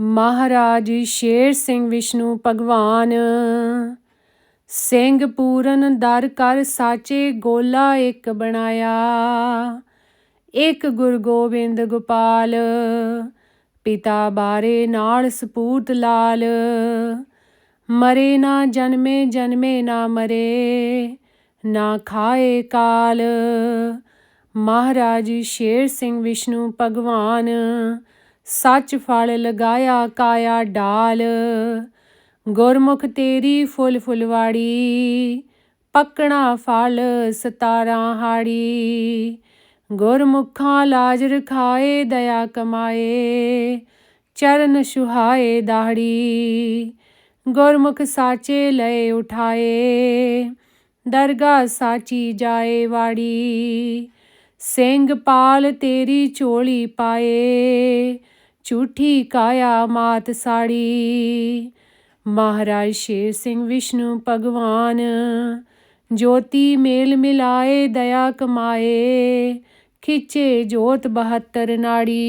ਮਹਾਰਾਜ ਸ਼ੇਰ ਸਿੰਘ ਵਿਸ਼ਨੂੰ ਭਗਵਾਨ। ਸਿੰਘ ਪੂਰਨ ਦਰ ਕਰ ਸਾਚੇ ਗੋਲਾ ਇੱਕ ਬਣਾਇਆ। ਇੱਕ ਗੁਰ ਗੋਬਿੰਦ ਗੋਪਾਲ, ਪਿਤਾ ਬਾਰੇ ਨਾਲ ਸਪੂਤ ਲਾਲ। ਮਰੇ ਨਾ ਜਨਮੇ ਜਨਮੇ ਨਾ ਮਰੇ, ਨਾ ਖਾਏ ਕਾਲ। ਮਹਾਰਾਜ ਸ਼ੇਰ ਸਿੰਘ ਵਿਸ਼ਨੂੰ ਭਗਵਾਨ ਸੱਚ ਫਲ ਲਗਾਇਆ ਕਾਇਆ ਡਾਲ। ਗੁਰਮੁਖ ਤੇਰੀ ਫੁੱਲ ਫੁਲਵਾੜੀ, ਪੱਕਣਾ ਫਲ ਸਤਾਰਾਂ ਹਾੜੀ। ਗੁਰਮੁਖਾਂ ਲਾਜ ਰਖਾਏ, ਦਇਆ ਕਮਾਏ, ਚਰਨ ਸੁਹਾਏ ਦਾੜੀ। ਗੁਰਮੁਖ ਸਾਚੇ ਲਏ ਉਠਾਏ, ਦਰਗਾ ਸਾਚੀ ਜਾਏ ਵਾੜੀ। ਸਿੰਘ ਪਾਲ ਤੇਰੀ ਚੋਲੀ ਪਾਏ ਝੂਠੀ ਕਾਇਆ ਮਾਤ ਸਾੜੀ। ਮਹਾਰਾਜ ਸ਼ੇਰ ਸਿੰਘ ਵਿਸ਼ਨੂੰ ਭਗਵਾਨ, ਜੋਤੀ ਮੇਲ ਮਿਲਾਏ, ਦਇਆ ਕਮਾਏ, ਖਿੱਚੇ ਜੋਤ 72 ਨਾੜੀ।